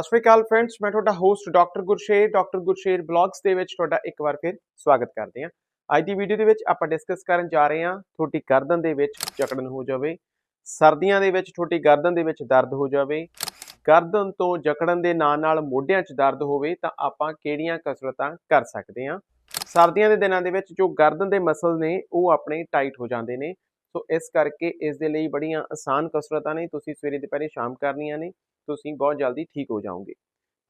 ਸਤਿ ਸ਼੍ਰੀ ਅਕਾਲ ਫਰੈਂਡਸ ਮੈਂ ਤੁਹਾਡਾ host doctor Gursher doctor Gursher blogs ਦੇ ਵਿੱਚ ਤੁਹਾਡਾ ਇੱਕ ਵਾਰ ਫਿਰ ਸਵਾਗਤ ਕਰਦੇ ਹਾਂ। ਅੱਜ ਦੀ ਵੀਡੀਓ ਦੇ ਵਿੱਚ ਆਪਾਂ ਡਿਸਕਸ ਕਰਨ ਜਾ ਰਹੇ ਹਾਂ ਤੁਹਾਡੀ ਗਰਦਨ ਦੇ ਵਿੱਚ ਜਕੜਨ ਹੋ ਜਾਵੇ, ਸਰਦੀਆਂ ਦੇ ਵਿੱਚ ਤੁਹਾਡੀ ਗਰਦਨ ਦੇ ਵਿੱਚ ਦਰਦ ਹੋ ਜਾਵੇ, ਗਰਦਨ ਤੋਂ ਜਕੜਨ ਦੇ ਨਾਲ ਨਾਲ ਮੋਢਿਆਂ 'ਚ ਦਰਦ ਹੋਵੇ ਤਾਂ ਆਪਾਂ ਕਿਹੜੀਆਂ ਕਸਰਤਾਂ ਕਰ ਸਕਦੇ ਹਾਂ? ਸਰਦੀਆਂ ਦੇ ਦਿਨਾਂ ਦੇ ਵਿੱਚ ਜੋ ਗਰਦਨ ਦੇ ਮਸਲ ਨੇ ਉਹ ਆਪਣੇ ਟਾਈਟ ਹੋ ਜਾਂਦੇ ਨੇ, ਸੋ ਇਸ ਕਰਕੇ ਇਸ ਦੇ ਲਈ ਬੜੀਆਂ ਆਸਾਨ ਕਸਰਤਾਂ ਨੇ, ਤੁਸੀਂ ਸਵੇਰੇ ਦੁਪਹਿਰੇ ਸ਼ਾਮ ਕਰਨੀਆਂ ਨੇ। ਤੁਸੀਂ ਬਹੁਤ ਜਲਦੀ ਠੀਕ ਹੋ ਜਾਓਗੇ।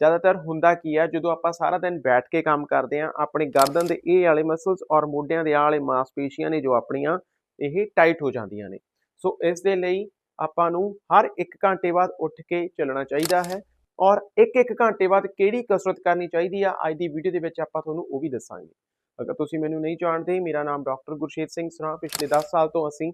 ਜ਼ਿਆਦਾਤਰ ਹੁੰਦਾ ਕੀ ਆ, ਜਦੋਂ ਆਪਾਂ ਸਾਰਾ ਦਿਨ ਬੈਠ ਕੇ ਕੰਮ ਕਰਦੇ ਆ ਆਪਣੇ ਗਰਦਨ ਦੇ ਇਹ ਵਾਲੇ ਮਸਲਸ ਔਰ ਮੋਢਿਆਂ ਦੇ ਆ ਵਾਲੇ ਮਾਸਪੇਸ਼ੀਆਂ ਨੇ ਜੋ ਆਪਣੀਆਂ, ਇਹ ਟਾਈਟ ਹੋ ਜਾਂਦੀਆਂ ਨੇ। ਸੋ ਇਸ ਦੇ ਲਈ ਆਪਾਂ ਨੂੰ ਹਰ 1 ਘੰਟੇ ਬਾਅਦ ਉੱਠ ਕੇ ਚੱਲਣਾ ਚਾਹੀਦਾ ਹੈ ਔਰ 1-1 ਘੰਟੇ ਬਾਅਦ ਕਿਹੜੀ ਕਸਰਤ ਕਰਨੀ ਚਾਹੀਦੀ ਆ, ਅੱਜ ਦੀ ਵੀਡੀਓ ਦੇ ਵਿੱਚ ਆਪਾਂ ਤੁਹਾਨੂੰ ਉਹ ਵੀ ਦੱਸਾਂਗੇ। ਅਗਰ ਤੁਸੀਂ ਮੈਨੂੰ ਨਹੀਂ ਜਾਣਦੇ, ਮੇਰਾ ਨਾਮ ਡਾਕਟਰ ਗੁਰਸ਼ੇਰ ਸਿੰਘ ਸਰਾ ਪਿਛਲੇ 10 ਸਾਲ ਤੋਂ ਅਸੀਂ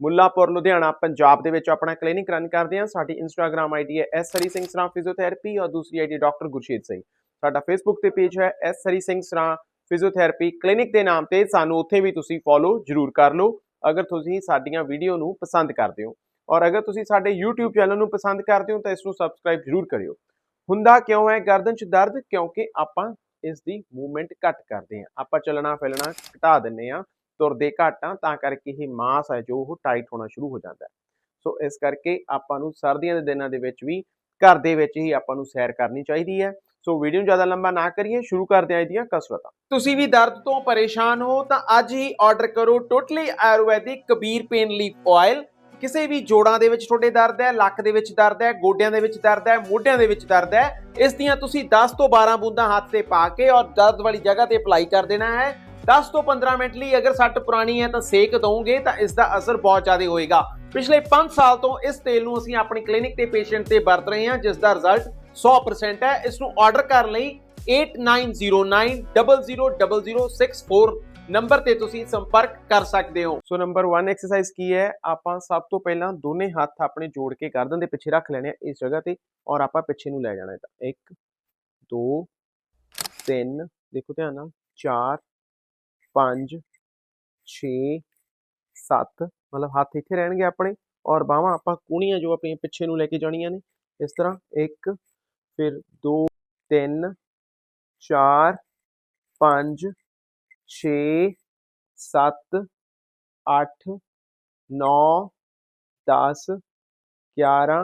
ਮੁੱਲਾਪੁਰ, ਲੁਧਿਆਣਾ, ਪੰਜਾਬ ਦੇ ਵਿੱਚ ਆਪਣਾ ਕਲੀਨਿਕ ਰਨ ਕਰਦੇ ਹਾਂ। ਸਾਡੀ ਇੰਸਟਾਗ੍ਰam ਆਈਡੀ ਹੈ ਐਸ ਹਰੀ ਸਿੰਘ ਸਰਾ ਫਿਜ਼ੀਓਥੈਰੇਪੀ ਔਰ ਦੂਸਰੀ ਆਈਡੀ ਡਾਕਟਰ ਗੁਰਸ਼ੀਤ ਸਿੰਘ। ਸਾਡਾ ਫੇਸਬੁੱਕ ਤੇ ਪੇਜ ਹੈ S Hari Singh Sara physiotherapy clinic ਦੇ ਨਾਮ ਤੇ। ਸਾਨੂੰ ਉੱਥੇ ਵੀ ਤੁਸੀਂ ਫੋਲੋ ਜ਼ਰੂਰ ਕਰ ਲਓ, ਅਗਰ ਤੁਸੀਂ ਸਾਡੀਆਂ ਵੀਡੀਓ ਨੂੰ ਪਸੰਦ ਕਰਦੇ ਹੋ। ਔਰ ਅਗਰ ਤੁਸੀਂ ਸਾਡੇ YouTube ਚੈਨਲ ਨੂੰ ਪਸੰਦ ਕਰਦੇ ਹੋ ਤਾਂ ਇਸ ਨੂੰ ਸਬਸਕ੍ਰਾਈਬ ਜ਼ਰੂਰ ਕਰਿਓ। ਹੁੰਦਾ ਕਿਉਂ ਹੈ ਗਰਦਨ 'ਚ ਦਰਦ? ਕਿਉਂਕਿ ਆਪਾਂ ਇਸ ਦੀ ਮੂਵਮੈਂਟ ਘੱਟ ਕਰਦੇ ਹਾਂ। ਆਪਾਂ ਚੱਲਣਾ ਫਿਰਨਾ ਘਟਾ ਦਿੰਨੇ ਆ ਤੁਰਦੇ ਘੱਟ ਆ, ਤਾਂ ਕਰਕੇ ਇਹ ਮਾਸ ਹੈ ਜੋ ਉਹ ਟਾਈਟ ਹੋਣਾ ਸ਼ੁਰੂ ਹੋ ਜਾਂਦਾ ਸੋ ਇਸ ਕਰਕੇ ਆਪਾਂ ਨੂੰ ਸਰਦੀਆਂ ਦੇ ਦਿਨਾਂ ਦੇ ਵਿੱਚ ਵੀ ਘਰ ਦੇ ਵਿੱਚ ਹੀ ਆਪਾਂ ਨੂੰ ਸੈਰ ਕਰਨੀ ਚਾਹੀਦੀ ਹੈ। ਸੋ ਵੀਡੀਓ ਨੂੰ ਜ਼ਿਆਦਾ ਲੰਬਾ ਨਾ ਕਰੀਏ, ਸ਼ੁਰੂ ਕਰਦੇ ਹਾਂ ਇਹਦੀਆਂ ਕਸਰਤਾਂ। ਤੁਸੀਂ ਵੀ ਦਰਦ ਤੋਂ ਪਰੇਸ਼ਾਨ ਹੋ ਤਾਂ ਅੱਜ ਹੀ ਆਰਡਰ ਕਰੋ totally ayurvedic Kabir pain leaf oil ਕਿਸੇ ਵੀ ਜੋੜਾਂ ਦੇ ਵਿੱਚ ਤੁਹਾਡੇ ਦਰਦ ਹੈ, ਲੱਕ ਦੇ ਵਿੱਚ ਦਰਦ ਹੈ, ਗੋਡਿਆਂ ਦੇ ਵਿੱਚ ਦਰਦ ਹੈ, ਮੋਢਿਆਂ ਦੇ ਵਿੱਚ ਦਰਦ ਹੈ, ਇਸ ਦੀਆਂ ਤੁਸੀਂ 10 ਤੋਂ 12 ਬੂੰਦਾਂ ਹੱਥ ਤੇ ਪਾ ਕੇ ਔਰ ਦਰਦ ਵਾਲੀ ਜਗ੍ਹਾ ਤੇ ਅਪਲਾਈ ਕਰ ਦੇਣਾ ਹੈ। 10 ਤੋਂ 15 ਮਿੰਟ ਲਈ ਅਗਰ ਸੱਟ ਪੁਰਾਣੀ ਹੈ ਤਾਂ ਸੇਕ ਦਵੋਗੇ ਤਾਂ ਇਸ ਦਾ ਅਸਰ ਬਹੁਤ ਜ਼ਿਆਦਾ ਹੋਏਗਾ। ਪਿਛਲੇ 5 ਸਾਲ ਤੋਂ ਇਸ ਤੇਲ ਨੂੰ ਅਸੀਂ ਆਪਣੀ ਕਲੀਨਿਕ ਤੇ ਪੇਸ਼ੈਂਟ ਤੇ ਵਰਤ ਰਹੇ ਹਾਂ, ਜਿਸ ਦਾ ਰਿਜ਼ਲਟ 100% ਹੈ। ਇਸ ਨੂੰ ਆਰਡਰ ਕਰਨ ਲਈ 8909000064 ਨੰਬਰ ਤੇ ਤੁਸੀਂ ਸੰਪਰਕ ਕਰ ਸਕਦੇ ਹੋ। ਸੋ ਨੰਬਰ 1 ਐਕਸਰਸਾਈਜ਼ ਕੀ ਹੈ? ਆਪਾਂ ਸਭ ਤੋਂ ਪਹਿਲਾਂ ਦੋਨੇ ਹੱਥ ਆਪਣੇ ਜੋੜ ਕੇ ਗਰਦਨ ਦੇ ਪਿੱਛੇ ਰੱਖ ਲੈਣੇ ਆ ਇਸ ਜਗ੍ਹਾ ਤੇ ਔਰ ਆਪਾਂ ਪਿੱਛੇ ਨੂੰ ਲੈ ਜਾਣਾ ਹੈ ਤਾਂ। 1 2 3 ਦੇਖੋ ਧਿਆਨ ਨਾਲ 4 5 6 7 ਮਤਲਬ ਹੱਥ ਇੱਥੇ ਰਹਿਣਗੇ ਆਪਣੇ ਔਰ ਬਾਹਾਂ ਆਪਾਂ ਕੂਣੀਆਂ ਜੋ ਆਪਣੀਆਂ ਪਿੱਛੇ ਨੂੰ ਲੈ ਕੇ ਜਾਣੀਆਂ ਨੇ, ਇਸ ਤਰ੍ਹਾਂ 1 ਫਿਰ 2 3 4 5 6 7 8 9 10 11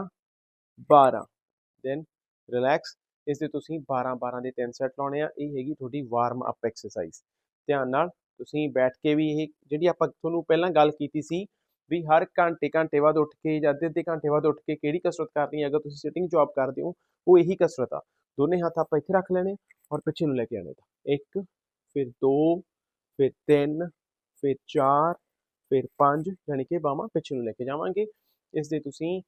12 ਦੈਨ ਰਿਲੈਕਸ ਇਸ ਦੇ ਤੁਸੀਂ 12 12 ਦੇ ਤਿੰਨ ਸੈੱਟ ਲਾਉਣੇ ਆ, ਇਹ ਹੈਗੀ ਤੁਹਾਡੀ ਵਾਰਮ ਅਪ ਐਕਸਰਸਾਈਜ਼ ਧਿਆਨ ਨਾਲ ਤੁਸੀਂ ਬੈਠ ਕੇ ਵੀ ਇਹ ਜਿਹੜੀ ਆਪਾਂ ਤੁਹਾਨੂੰ ਪਹਿਲਾਂ ਗੱਲ ਕੀਤੀ ਸੀ ਵੀ ਹਰ ਘੰਟੇ ਘੰਟੇ ਬਾਅਦ ਉੱਠ ਕੇ ਜਾਂ ਅੱਧੇ ਅੱਧੇ ਘੰਟੇ ਬਾਅਦ ਉੱਠ ਕੇ ਕਿਹੜੀ ਕਸਰਤ ਕਰਨੀ ਹੈ, ਅਗਰ ਤੁਸੀਂ ਸਿਟਿੰਗ ਜੌਬ ਕਰਦੇ ਹੋ, ਉਹ ਇਹੀ ਕਸਰਤ ਆ। ਦੋਨੇ ਹੱਥ ਆਪਾਂ ਇੱਥੇ ਰੱਖ ਲੈਣੇ ਔਰ ਪਿੱਛੇ ਨੂੰ ਲੈ ਕੇ ਆਣੇ ਤਾਂ ਇੱਕ, ਫਿਰ ਦੋ, ਫਿਰ ਤਿੰਨ, ਫਿਰ ਚਾਰ, ਫਿਰ ਪੰਜ ਯਾਨੀ ਕਿ ਬਾਹਾਂ ਪਿੱਛੇ ਨੂੰ ਲੈ ਕੇ ਜਾਵਾਂਗੇ। ਇਸ ਦੇ ਤੁਸੀਂ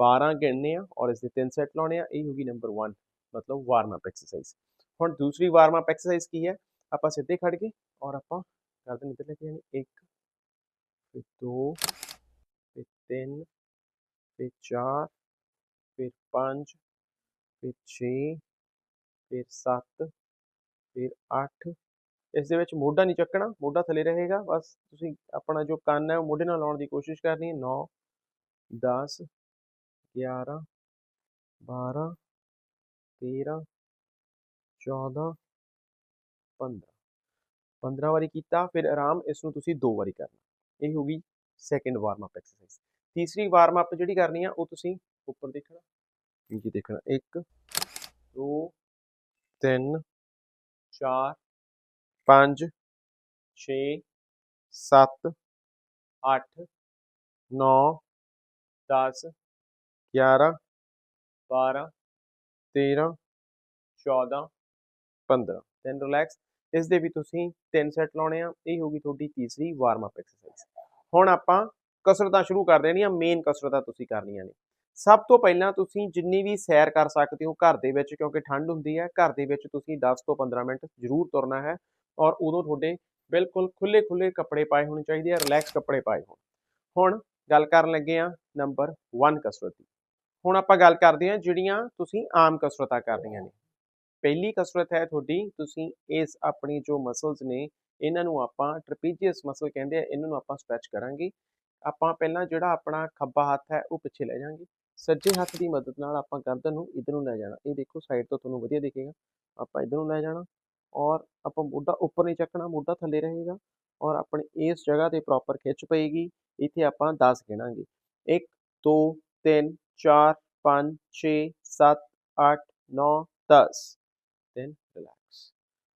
12 ਗਿਣਨੇ ਆ ਔਰ ਇਸ ਦੇ ਤਿੰਨ ਸੈੱਟ ਲਾਉਣੇ ਆ। ਇਹ ਹੋਗੀ ਨੰਬਰ 1 ਮਤਲਬ ਵਾਰਮ ਅਪ ਐਕਸਰਸਾਈਜ਼ ਹੁਣ ਦੂਸਰੀ ਵਾਰਮ ਅਪ ਐਕਸਰਸਾਈਜ਼ ਕੀ ਹੈ? ਆਪਾਂ ਸਿੱਧੇ ਖੜ ਕੇ ਔਰ ਆਪਾਂ ਗਰਦਨ ਇੱਧਰ ਲੈ ਕੇ ਜਾਣੀ ਇੱਕ, ਫਿਰ ਦੋ, ਫਿਰ ਤਿੰਨ, ਫਿਰ ਚਾਰ, ਫਿਰ ਪੰਜ, ਫਿਰ 6 ਫਿਰ 7 ਫਿਰ 8 ਇਸ ਦੇ ਵਿੱਚ ਮੋਢਾ ਨਹੀਂ ਚੱਕਣਾ, ਮੋਢਾ ਥੱਲੇ ਰਹੇਗਾ, ਬਸ ਤੁਸੀਂ ਆਪਣਾ ਜੋ ਕੰਨ ਹੈ ਉਹ ਮੋਢੇ ਨਾਲ ਲਾਉਣ ਦੀ ਕੋਸ਼ਿਸ਼ ਕਰਨੀ ਹੈ। 9 10 11 12 13 14 15 15 ਵਾਰੀ ਕੀਤਾ, ਫਿਰ ਆਰਾਮ ਇਸ ਨੂੰ ਤੁਸੀਂ ਦੋ ਵਾਰੀ ਕਰਨਾ। ਇਹ ਹੋਗੀ ਸੈਕੰਡ ਵਾਰਮ ਅਪ ਐਕਸਰਸਾਈਜ਼ ਤੀਸਰੀ ਵਾਰਮ ਅਪ ਜਿਹੜੀ ਕਰਨੀ ਆ, ਉਹ ਤੁਸੀਂ ਉੱਪਰ ਦੇਖਣਾ। ਨੀਚੇ ਦੇਖਣਾ। 1 2 3 4 5 6 7 8 9 10 11 12 13 14 15 ਦੈਨ ਰਿਲੈਕਸ ਇਸ ਦੇ ਵੀ ਤੁਸੀਂ ਤਿੰਨ ਸੈੱਟ ਲਾਉਣੇ ਆ, ਇਹ ਹੋਗੀ ਤੁਹਾਡੀ ਤੀਸਰੀ ਵਾਰਮ ਅਪ ਐਕਸਰਸਾਈਜ਼ ਹੁਣ ਆਪਾਂ ਕਸਰਤਾਂ ਸ਼ੁਰੂ ਕਰ ਦੇਣੀਆਂ ਮੇਨ ਕਸਰਤਾਂ ਤੁਸੀਂ ਕਰਨੀਆਂ ਨੇ। ਸਭ ਤੋਂ ਪਹਿਲਾਂ ਤੁਸੀਂ ਜਿੰਨੀ ਵੀ ਸੈਰ ਕਰ ਸਕਦੇ ਹੋ ਘਰ ਦੇ ਵਿੱਚ, ਕਿਉਂਕਿ ਠੰਡ ਹੁੰਦੀ ਹੈ, ਘਰ ਦੇ ਵਿੱਚ ਤੁਸੀਂ 10 ਤੋਂ 15 ਮਿੰਟ ਜ਼ਰੂਰ ਤੁਰਨਾ ਹੈ ਔਰ ਉਦੋਂ ਤੁਹਾਡੇ ਬਿਲਕੁਲ ਖੁੱਲੇ ਖੁੱਲੇ ਕੱਪੜੇ ਪਾਏ ਹੋਣੇ ਚਾਹੀਦੇ ਆ ਰਿਲੈਕਸ ਕੱਪੜੇ ਪਾਏ ਹੋਣ। ਹੁਣ ਗੱਲ ਕਰਨ ਲੱਗੇ ਆ ਨੰਬਰ 1 ਕਸਰਤ ਦੀ। ਹੁਣ ਆਪਾਂ ਗੱਲ ਕਰਦੇ ਆ ਜਿਹੜੀਆਂ ਤੁਸੀਂ ਆਮ ਕਸਰਤਾਂ ਕਰਨੀਆਂ ਨੇ। ਪਹਿਲੀ ਕਸਰਤ ਹੈ ਤੁਹਾਡੀ, ਤੁਸੀਂ ਇਸ ਆਪਣੀ ਜੋ ਮਸਲਸ ਨੇ, ਇਹਨਾਂ ਨੂੰ ਆਪਾਂ ਟ੍ਰਪੀਜ਼ੀਅਸ ਮਸਲ ਕਹਿੰਦੇ ਆ, ਇਹਨਾਂ ਨੂੰ ਆਪਾਂ ਸਟ੍ਰੈਚ ਕਰਾਂਗੇ। ਆਪਾਂ ਪਹਿਲਾਂ ਜਿਹੜਾ ਆਪਣਾ ਖੱਬਾ ਹੱਥ ਹੈ, ਉਹ ਪਿੱਛੇ ਲੈ ਜਾਾਂਗੇ। ਸੱਜੇ ਹੱਥ ਦੀ ਮਦਦ ਨਾਲ ਆਪਾਂ ਗਰਦਨ ਨੂੰ ਇਧਰ ਨੂੰ ਲੈ ਜਾਣਾ। ਇਹ ਦੇਖੋ ਸਾਈਡ ਤੋਂ ਤੁਹਾਨੂੰ ਵਧੀਆ ਦਿਖੇਗਾ। ਆਪਾਂ ਇਧਰ ਨੂੰ ਲੈ ਜਾਣਾ ਔਰ ਆਪਾਂ ਮੋਢਾ ਉੱਪਰ ਨਹੀਂ ਚੱਕਣਾ, ਮੋਢਾ ਥੱਲੇ ਰਹੇਗਾ ਔਰ ਆਪਣੀ ਇਸ ਜਗ੍ਹਾ ਤੇ ਪ੍ਰੋਪਰ ਖਿੱਚ ਪਏਗੀ। ਇੱਥੇ ਆਪਾਂ 10 ਗਿਣਾਂਗੇ। 1 2 3 4 5 6 7 8 9 10 then relax.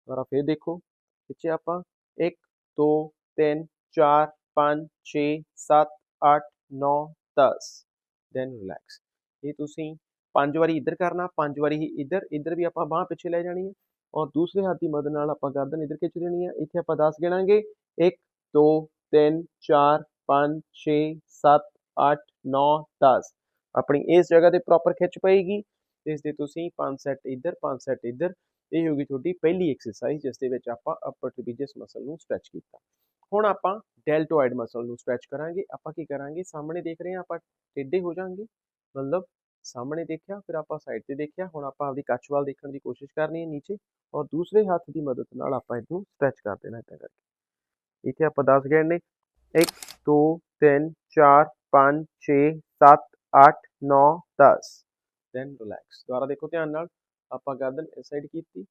ਦੁਬਾਰਾ ਫਿਰ ਦੇਖੋ ਖਿੱਚੇ ਆਪਾਂ 1 2 3 4 5 6 7 8 9 10 then relax. ਇਹ ਤੁਸੀਂ ਪੰਜ ਵਾਰੀ ਇੱਧਰ ਕਰਨਾ ਪੰਜ ਵਾਰੀ ਹੀ ਇੱਧਰ ਇੱਧਰ ਵੀ ਆਪਾਂ ਬਾਹ ਪਿੱਛੇ ਲੈ ਜਾਣੀ ਹੈ ਔਰ ਦੂਸਰੇ ਹੱਥ ਦੀ ਮਦਦ ਨਾਲ ਆਪਾਂ ਗਰਦਨ ਇੱਧਰ ਖਿੱਚ ਦੇਣੀ ਹੈ ਇੱਥੇ ਆਪਾਂ 10 ਗਿਣਾਂਗੇ 1 2 3 4 5 6 7 8 9 10 ਆਪਣੀ ਇਸ ਜਗ੍ਹਾ ਤੇ ਪ੍ਰੋਪਰ ਖਿੱਚ ਪਏਗੀ ਇਸ ਦੇ ਤੁਸੀਂ 5 ਸੈੱਟ ਇੱਧਰ 5 ਸੈੱਟ ਇੱਧਰ, ਇਹ ਹੋਗੀ ਤੁਹਾਡੀ ਪਹਿਲੀ ਐਕਸਰਸਾਈਜ਼ ਜਿਸ ਦੇ ਵਿੱਚ ਆਪਾਂ ਅਪਰ ਟ੍ਰੀਪੀਜੀਅਸ ਮਸਲ ਨੂੰ ਸਟ੍ਰੈਚ ਕੀਤਾ। ਹੁਣ ਆਪਾਂ ਡੈਲਟੋਇਡ ਮਸਲ ਨੂੰ ਸਟ੍ਰੈਚ ਕਰਾਂਗੇ। ਆਪਾਂ ਕੀ ਕਰਾਂਗੇ? ਸਾਹਮਣੇ ਦੇਖ ਰਹੇ ਹਾਂ, ਆਪਾਂ ਟੇਢੇ ਹੋ ਜਾਾਂਗੇ ਮਤਲਬ ਸਾਹਮਣੇ ਦੇਖਿਆ, ਫਿਰ ਆਪਾਂ ਸਾਈਡ ਤੇ ਦੇਖਿਆ। ਹੁਣ ਆਪਾਂ ਆਪਦੀ ਕੱਚ ਵੱਲ ਦੇਖਣ ਦੀ ਕੋਸ਼ਿਸ਼ ਕਰਨੀ ਹੈ ਨੀਚੇ ਔਰ ਦੂਸਰੇ ਹੱਥ ਦੀ ਮਦਦ ਨਾਲ ਆਪਾਂ ਇਹਨੂੰ ਸਟ੍ਰੈਚ ਕਰ ਦੇਣਾ ਇਦਾਂ ਕਰਕੇ। ਇੱਥੇ ਆਪਾਂ 10 ਨੇ। 1 2 3 4 5 6 7 8 9 10 ਦੈਨ ਰਿਲੈਕਸ ਦੁਬਾਰਾ ਦੇਖੋ ਧਿਆਨ ਨਾਲ, ਆਪਾਂ ਗਰਦਨ ਇਸ ਸਾਈਡ ਕੀਤੀ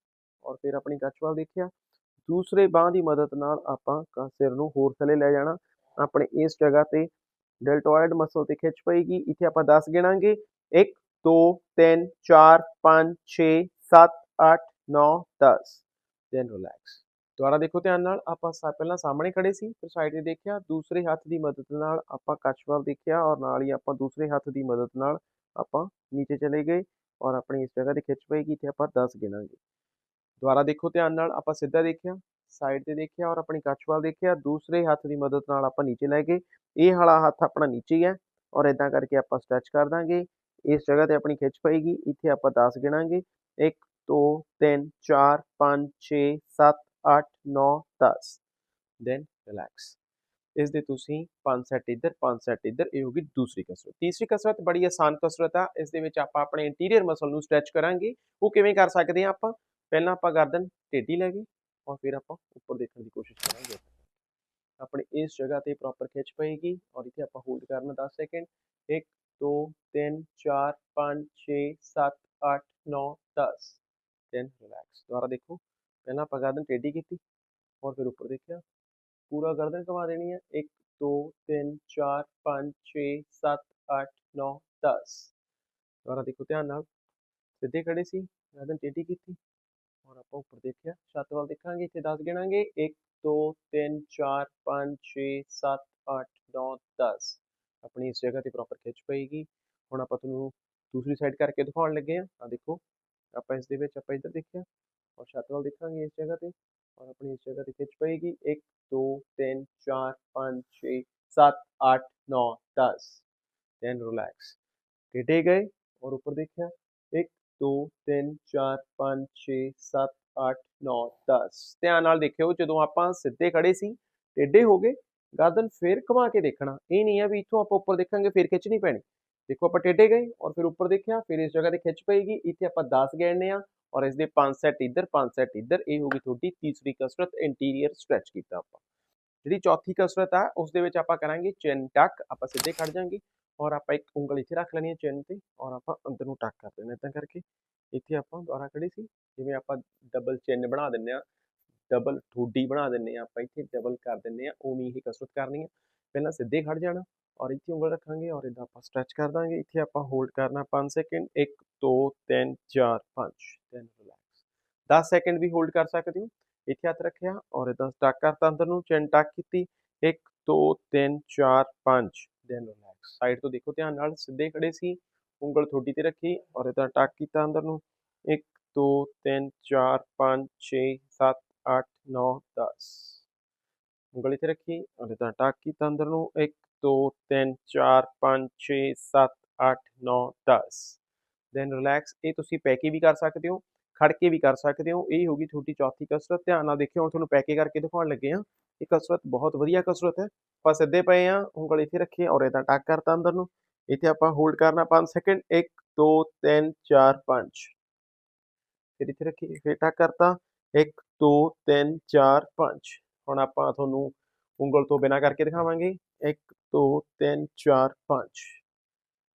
ਔਰ ਫਿਰ ਆਪਣੀ ਕੱਚ ਵੱਲ ਦੇਖਿਆ। ਦੂਸਰੇ ਬਾਹ ਦੀ ਮਦਦ ਨਾਲ ਆਪਾਂ ਸਿਰ ਨੂੰ ਹੋਰ ਥੱਲੇ ਲੈ ਜਾਣਾ। ਆਪਣੇ ਇਸ ਜਗ੍ਹਾ ਤੇ ਡੈਲਟੋਇਡ ਮਸਲ ਤੇ ਖਿੱਚ ਪਏਗੀ। ਇੱਥੇ ਆਪਾਂ 10 ਗਿਣਾਂਗੇ। 1 2 3 4 5 6 7 8 9 10 ਦੈਨ ਰਿਲੈਕਸ ਦੁਆਰਾ ਦੇਖੋ ਧਿਆਨ ਨਾਲ, ਆਪਾਂ ਸਾ- ਪਹਿਲਾਂ ਸਾਹਮਣੇ ਖੜੇ ਸੀ, ਫਿਰ ਸਾਈਡ ਤੇ ਦੇਖਿਆ। ਦੂਸਰੇ ਹੱਥ ਦੀ ਮਦਦ ਨਾਲ ਆਪਾਂ ਕੱਚ ਵੱਲ ਦੇਖਿਆ ਔਰ ਨਾਲ ਹੀ ਆਪਾਂ ਦੂਸਰੇ ਹੱਥ ਦੀ ਮਦਦ ਨਾਲ ਆਪਾਂ ਨੀਚੇ ਚਲੇ ਗਏ ਔਰ ਆਪਣੀ ਇਸ ਜਗ੍ਹਾ ਤੇ ਖਿੱਚ ਪਏਗੀ ਇੱਥੇ ਆਪਾਂ 10 ਗਿਣਾਂਗੇ। ਦੁਬਾਰਾ ਦੇਖੋ ਧਿਆਨ ਨਾਲ, ਆਪਾਂ ਸਿੱਧਾ ਦੇਖਿਆ ਸਾਈਡ ਤੇ ਦੇਖਿਆ ਔਰ ਆਪਣੀ ਕੱਛ ਵੱਲ ਦੇਖਿਆ, ਦੂਸਰੇ ਹੱਥ ਦੀ ਮਦਦ ਨਾਲ ਆਪਾਂ ਨੀਚੇ ਲੈ ਗਏ। ਇਹ ਵਾਲਾ ਹੱਥ ਆਪਣਾ ਨੀਚੇ ਹੈ ਔਰ ਇਦਾਂ ਕਰਕੇ ਆਪਾਂ ਸਟ੍ਰੈਚ ਕਰ ਦਾਂਗੇ। ਇਸ ਜਗ੍ਹਾ ਤੇ ਆਪਣੀ ਖਿੱਚ ਪਏਗੀ, ਇੱਥੇ ਆਪਾਂ 10 ਗਿਣਾਂਗੇ। 1 2 3 4 5 6 7 8 9 10 ਦੈਨ ਰਿਲੈਕਸ ਇਸ ਦੇ ਤੁਸੀਂ ਪੰਜ ਸੈੱਟ ਇੱਧਰ, ਪੰਜ ਸੈੱਟ ਇੱਧਰ, ਇਹ ਹੋਗੀ ਦੂਸਰੀ ਕਸਰਤ। ਤੀਸਰੀ ਕਸਰਤ ਬੜੀ ਆਸਾਨ ਕਸਰਤ ਆ, ਇਸ ਦੇ ਵਿੱਚ ਆਪਾਂ ਆਪਣੇ ਇੰਟੀਰੀਅਰ ਮਸਲ ਨੂੰ ਸਟ੍ਰੈਚ ਕਰਾਂਗੇ। ਉਹ ਕਿਵੇਂ ਕਰ ਸਕਦੇ ਆ ਆਪਾਂ? ਪਹਿਲਾਂ ਆਪਾਂ ਗਰਦਨ ਟੇਢੀ ਲੈ ਗਏ ਔਰ ਫਿਰ ਆਪਾਂ ਉੱਪਰ ਦੇਖਣ ਦੀ ਕੋਸ਼ਿਸ਼ ਕਰਾਂਗੇ। ਆਪਣੇ ਇਸ ਜਗ੍ਹਾ ਤੇ ਪ੍ਰੋਪਰ ਖਿੱਚ ਪਏਗੀ ਔਰ ਇੱਥੇ ਆਪਾਂ ਹੋਲਡ ਕਰਨਾ 10 ਸੈਕਿੰਡ 1 2 3 4 5 6 7 8 9 10 ਦੈਨ ਰਿਲੈਕਸ ਦੁਬਾਰਾ ਦੇਖੋ। ਪਹਿਲਾਂ ਆਪਾਂ ਗਰਦਨ ਟੇਢੀ ਕੀਤੀ ਔਰ ਫਿਰ ਉੱਪਰ ਦੇਖਿਆ। ਪੂਰਾ ਗਰਦਨ ਘੁਮਾ ਦੇਣੀ ਹੈ। 1 2 3 4 5 6 7 8 9 10 ਦੁਬਾਰਾ ਦੇਖੋ ਧਿਆਨ ਨਾਲ। ਸਿੱਧੇ ਖੜੇ ਸੀ ਗਰਦਨ ਟੇਢੀ ਕੀਤੀ। ਔਰ ਆਪਾਂ ਉੱਪਰ ਦੇਖਿਆ, ਛੱਤ ਵੱਲ ਦੇਖਾਂਗੇ, ਇੱਥੇ 10 ਗਿਣਾਂਗੇ। 1 2 3 4 5 6 7 8 9 10 ਆਪਣੀ ਇਸ ਜਗ੍ਹਾ ਤੇ ਪ੍ਰੋਪਰ ਖਿੱਚ ਪਏਗੀ। ਹੁਣ ਆਪਾਂ ਤੁਹਾਨੂੰ ਦੂਸਰੀ ਸਾਈਡ ਕਰਕੇ ਦਿਖਾਉਣ ਲੱਗੇ ਆ ਆ ਦੇਖੋ, ਆਪਾਂ ਇਸ ਦੇ ਵਿੱਚ ਆਪਾਂ ਇੱਧਰ ਦੇਖਿਆ। ਔਰ ਛੱਤ ਵੱਲ ਦੇਖਾਂਗੇ ਇਸ ਜਗ੍ਹਾ ਤੇ। ਔਰ ਆਪਣੀ ਇਸ ਜਗ੍ਹਾ ਤੇ ਖਿੱਚ ਪਏਗੀ 1 2 3 4 5 6 7 8 9 10 ਦੈਨ ਰਿਲੈਕਸ ਟੇਢੇ ਗਏ ਔਰ ਉੱਪਰ ਦੇਖਿਆ 1 2 3 4 5 6 7 8 9 10 ਧਿਆਨ ਨਾਲ ਦੇਖਿਓ ਜਦੋਂ ਆਪਾਂ ਸਿੱਧੇ ਖੜੇ ਸੀ ਟੇਢੇ ਹੋ ਗਏ ਗਰਦਨ ਫੇਰ ਘੁਮਾ ਕੇ ਦੇਖਣਾ ਇਹ ਨਹੀਂ ਹੈ ਵੀ ਇੱਥੋਂ ਆਪਾਂ ਉੱਪਰ ਦੇਖਾਂਗੇ ਫਿਰ ਖਿੱਚਣੀ ਪੈਣੀ ਦੇਖੋ ਆਪਾਂ ਟੇਢੇ ਗਏ ਔਰ ਫਿਰ ਉੱਪਰ ਦੇਖਿਆ, ਫਿਰ ਇਸ ਜਗ੍ਹਾ ਤੇ ਖਿੱਚ ਪਏਗੀ, ਇੱਥੇ ਆਪਾਂ 10 ਗਿਣਨੇ ਆ ਔਰ ਇਸ ਦੇ 5 ਸੈੱਟ ਇੱਧਰ 5 ਸੈੱਟ ਇੱਧਰ, ਇਹ ਹੋ ਗਈ ਤੁਹਾਡੀ ਤੀਸਰੀ ਕਸਰਤ, ਇੰਟੀਰੀਅਰ ਸਟ੍ਰੈਚ ਕੀਤਾ ਆਪਾਂ। ਜਿਹੜੀ ਚੌਥੀ ਕਸਰਤ ਆ, ਉਸ ਦੇ ਵਿੱਚ ਆਪਾਂ ਕਰਾਂਗੇ ਚਿਨ ਟੱਕ, ਆਪਾਂ ਸਿੱਧੇ ਖੜ ਜਾਾਂਗੇ ਔਰ ਆਪਾਂ ਇੱਕ ਉਂਗਲ ਇੱਥੇ ਰੱਖ ਲੈਣੀ ਹੈ ਚਿਨ ਤੇ ਔਰ ਆਪਾਂ ਅੰਦਰ ਨੂੰ ਟੱਕ ਕਰ ਦੇਣਾ ਇਦਾਂ ਕਰਕੇ। ਇੱਥੇ ਆਪਾਂ ਦੁਆਰਾ ਖੜੀ ਸੀ, ਜਿਵੇਂ ਆਪਾਂ ਡਬਲ ਚਿੰਨ ਬਣਾ ਦਿੰਨੇ ਆ ਡਬਲ ਠੋਡੀ ਬਣਾ ਦਿੰਨੇ ਆ, ਆਪਾਂ ਇੱਥੇ ਡਬਲ ਕਰ ਦਿੰਨੇ ਆ, ਉਵੇਂ ਹੀ ਕਸਰਤ ਕਰਨੀ ਆ। ਪਹਿਲਾਂ ਸਿੱਧੇ ਖੜ ਜਾਣਾ ਔਰ ਇੱਥੇ ਉਂਗਲ ਰੱਖਾਂਗੇ ਔਰ ਇਦਾਂ ਆਪਾਂ ਸਟ੍ਰੈਚ ਕਰ ਦਾਂਗੇ। ਇੱਥੇ ਆਪਾਂ ਹੋਲਡ ਕਰਨਾ 5 ਸੈਕਿੰਡ 1 2 3 4 5 ਦੈਨ ਰਿਲੈਕਸ 10 ਸੈਕਿੰਡ ਵੀ ਹੋਲਡ ਕਰ ਸਕਦੇ ਹੋ। ਇੱਥੇ ਹੱਥ ਰੱਖਿਆ ਔਰ ਇਦਾਂ ਟੱਕ ਕਰਤਾ ਅੰਦਰ ਨੂੰ ਚੈਨ ਟੱਕ ਕੀਤੀ। 1 2 3 4 5 ਦੈਨ ਰਿਲੈਕਸ ਸਾਈਡ ਤੋਂ ਦੇਖੋ ਧਿਆਨ ਨਾਲ, ਸਿੱਧੇ ਖੜੇ ਸੀ। ਉਂਗਲ ਥੋੜੀ ਤੇ ਰੱਖੀ ਔਰ ਇਦਾਂ ਟੱਕ ਕੀਤਾ ਅੰਦਰ ਨੂੰ। 1 2 3 4 5 6 7 8 9 10 ਉਂਗਲ ਇੱਥੇ ਰੱਖੀ ਔਰ ਇਦਾਂ ਟੱਕ ਕੀਤਾ ਅੰਦਰ ਨੂੰ। 1 2 3 4 5 6 7 8 9 10 ਦੈਨ ਰਿਲੈਕਸ ਇਹ ਤੁਸੀਂ ਪੈ ਕੇ ਵੀ ਕਰ ਸਕਦੇ ਹੋ, ਖੜ ਕੇ ਵੀ ਕਰ ਸਕਦੇ ਹੋ। ਇਹ ਹੋਗੀ ਤੁਹਾਡੀ ਚੌਥੀ ਕਸਰਤ। ਧਿਆਨ ਨਾਲ ਦੇਖਿਓ, ਹੁਣ ਤੁਹਾਨੂੰ ਪੈ ਕੇ ਕਰਕੇ ਦਿਖਾਉਣ ਲੱਗੇ ਆ ਇਹ ਕਸਰਤ ਬਹੁਤ ਵਧੀਆ ਕਸਰਤ ਹੈ। ਆਪਾਂ ਸਿੱਧੇ ਪਏ ਆ ਉਂਗਲ ਇੱਥੇ ਰੱਖੀ ਔਰ ਇਦਾਂ ਟੱਕ ਕਰਤਾ ਅੰਦਰ ਨੂੰ। ਇੱਥੇ ਆਪਾਂ ਹੋਲਡ ਕਰਨਾ 5 ਸੈਕਿੰਡ 1 2 3 4 5 ਫਿਰ ਇੱਥੇ ਰੱਖੀ, ਫਿਰ ਟੱਕ ਕਰਤਾ। 1 2 3 4 5 ਹੁਣ ਆਪਾਂ ਤੁਹਾਨੂੰ ਉਂਗਲ ਤੋਂ ਬਿਨਾ ਕਰਕੇ ਦਿਖਾਵਾਂਗੇ। 1 2 3 4 5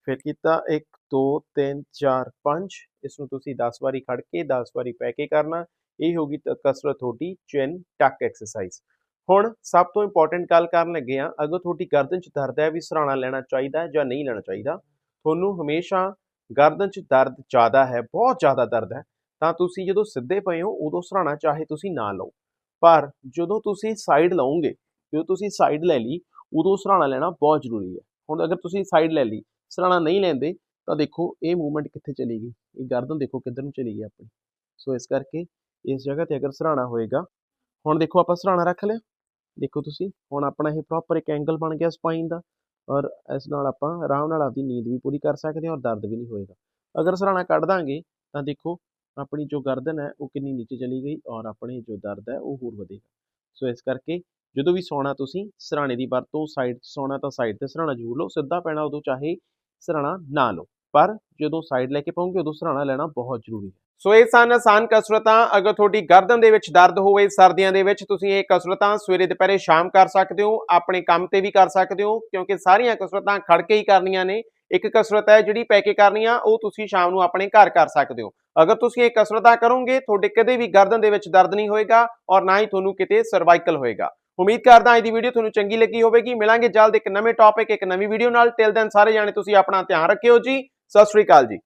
ਫਿਰ ਕੀਤਾ 1 2 3 4 5 ਇਸ ਨੂੰ ਤੁਸੀਂ 10 ਵਾਰੀ ਖੜ ਕੇ 10 ਵਾਰੀ ਪੈ ਕੇ ਕਰਨਾ। ਇਹ ਹੋਗੀ ਤਾਂ, ਕਸਰਤ ਤੁਹਾਡੀ ਚਿਨ ਟੱਕ ਐਕਸਰਸਾਈਜ਼ ਹੁਣ ਸਭ ਤੋਂ ਇੰਪੋਰਟੈਂਟ ਗੱਲ ਕਰਨ ਲੱਗੇ ਆ ਅਗਰ ਤੁਹਾਡੀ ਗਰਦਨ 'ਚ ਦਰਦ ਹੈ, ਵੀ ਸਰਾਣਾ ਲੈਣਾ ਚਾਹੀਦਾ ਹੈ ਜਾਂ ਨਹੀਂ ਲੈਣਾ ਚਾਹੀਦਾ, ਤੁਹਾਨੂੰ ਹਮੇਸ਼ਾ ਗਰਦਨ 'ਚ ਦਰਦ ਜ਼ਿਆਦਾ ਹੈ, ਬਹੁਤ ਜ਼ਿਆਦਾ ਦਰਦ ਹੈ, ਤਾਂ ਤੁਸੀਂ ਜਦੋਂ ਸਿੱਧੇ ਪਏ ਹੋ, ਉਦੋਂ ਸਰਾਣਾ ਚਾਹੇ ਤੁਸੀਂ ਨਾ ਲਓ। ਪਰ ਜਦੋਂ ਤੁਸੀਂ ਸਾਈਡ ਲਓਗੇ ਜਦੋਂ ਤੁਸੀਂ ਸਾਈਡ ਲੈ ਲਈ, ਉਦੋਂ ਸਰਾਣਾ ਲੈਣਾ ਬਹੁਤ ਜ਼ਰੂਰੀ ਹੈ। ਹੁਣ ਅਗਰ ਤੁਸੀਂ ਸਾਈਡ ਲੈ ਲਈ, ਸਰਾਣਾ ਨਹੀਂ ਲੈਂਦੇ, ਤਾਂ ਦੇਖੋ ਇਹ ਮੂਵਮੈਂਟ ਕਿੱਥੇ ਚਲੀ ਗਈ? ਇਹ ਗਰਦਨ ਦੇਖੋ ਕਿੱਧਰ ਨੂੰ ਚਲੀ ਗਈ ਆਪਣੀ। ਸੋ ਇਸ ਕਰਕੇ ਇਸ ਜਗ੍ਹਾ ਤੇ ਅਗਰ ਸਰਾਣਾ ਹੋਏਗਾ, ਹੁਣ ਦੇਖੋ ਆਪਾਂ ਸਰਾਣਾ ਰੱਖ ਲਿਆ। ਦੇਖੋ ਤੁਸੀਂ, ਹੁਣ ਆਪਣਾ ਇਹ ਪ੍ਰੋਪਰ ਇੱਕ ਐਂਗਲ ਬਣ ਗਿਆ ਸਪਾਈਨ ਦਾ, ਔਰ ਇਸ ਨਾਲ ਆਪਾਂ ਆਰਾਮ ਨਾਲ ਆਪਦੀ ਨੀਂਦ ਵੀ ਪੂਰੀ ਕਰ ਸਕਦੇ ਹਾਂ ਔਰ ਦਰਦ ਵੀ ਨਹੀਂ ਹੋਏਗਾ। ਅਗਰ ਸਰਾਣਾ ਕੱਢ ਦਾਂਗੇ, ਤਾਂ ਦੇਖੋ ਆਪਣੀ ਜੋ ਗਰਦਨ ਹੈ, ਉਹ ਕਿੰਨੀ ਨੀਚੇ ਚਲੀ ਗਈ ਔਰ ਆਪਣੇ ਜੋ ਦਰਦ ਹੈ, ਉਹ ਹੋਰ ਵਧੇਗਾ। ਸੋ ਇਸ ਕਰਕੇ ਜਦੋਂ ਵੀ ਸੌਣਾ ਤੁਸੀਂ ਸਰਾਣੇ ਦੀ ਵਰਤੋਂ ਸਾਈਡ 'ਚ ਸੌਣਾ ਤਾਂ ਸਾਈਡ ਤੇ ਸਰਾਣਾ ਜ਼ਰੂਰ ਲਓ, ਸਿੱਧਾ ਪੈਣਾ ਉਦੋਂ ਚਾਹੇ ਸਰਾਣਾ ਨਾ ਲਓ, ਪਰ ਜਦੋਂ ਸਾਈਡ ਲੈ ਕੇ ਪਾਉਂਗੇ ਉਦੋਂ ਸਰਾਣਾ ਲੈਣਾ ਬਹੁਤ ਜ਼ਰੂਰੀ ਹੈ। ਸੋ ਇਹ ਸਨ ਆਸਾਨ ਕਸਰਤਾਂ, ਅਗਰ ਤੁਹਾਡੀ ਗਰਦਨ ਦੇ ਵਿੱਚ ਦਰਦ ਹੋਵੇ, ਸਰਦੀਆਂ ਦੇ ਵਿੱਚ ਤੁਸੀਂ ਇਹ ਕਸਰਤਾਂ ਸਵੇਰੇ ਦੁਪਹਿਰੇ ਸ਼ਾਮ ਕਰ ਸਕਦੇ ਹੋ, ਆਪਣੇ ਕੰਮ ਤੇ ਵੀ ਕਰ ਸਕਦੇ ਹੋ, ਕਿਉਂਕਿ ਸਾਰੀਆਂ ਕਸਰਤਾਂ ਖੜ ਕੇ ਹੀ ਕਰਨੀਆਂ ਨੇ। ਇੱਕ ਕਸਰਤ ਹੈ ਜਿਹੜੀ ਪੈ ਕੇ ਕਰਨੀ ਆ, ਉਹ ਤੁਸੀਂ ਸ਼ਾਮ ਨੂੰ ਆਪਣੇ ਘਰ ਕਰ ਸਕਦੇ ਹੋ। ਅਗਰ ਤੁਸੀਂ ਇਹ ਕਸਰਤਾਂ ਕਰੋਗੇ, ਤੁਹਾਡੇ ਕਦੇ ਵੀ ਗਰਦਨ ਦੇ ਵਿੱਚ ਦਰਦ ਨਹੀਂ ਹੋਏਗਾ ਔਰ ਨਾ ਹੀ ਤੁਹਾਨੂੰ ਕਿਤੇ ਸਰਵਾਈਕਲ ਹੋਏਗਾ। ਉਮੀਦ ਕਰਦਾ ਅੱਜ ਦੀ ਵੀਡੀਓ ਤੁਹਾਨੂੰ ਚੰਗੀ ਲੱਗੀ ਹੋਵੇਗੀ। ਮਿਲਾਂਗੇ ਜਲਦ ਇੱਕ ਨਵੇਂ ਟੌਪਿਕ ਇੱਕ ਨਵੀਂ ਵੀਡੀਓ ਨਾਲ। ਟਿਲ ਦੈਨ ਸਾਰੇ ਜਾਣੇ ਤੁਸੀਂ ਆਪਣਾ ਧਿਆਨ ਰੱਖਿਓ ਜੀ। ਸਤਿ ਸ਼੍ਰੀ ਅਕਾਲ ਜੀ।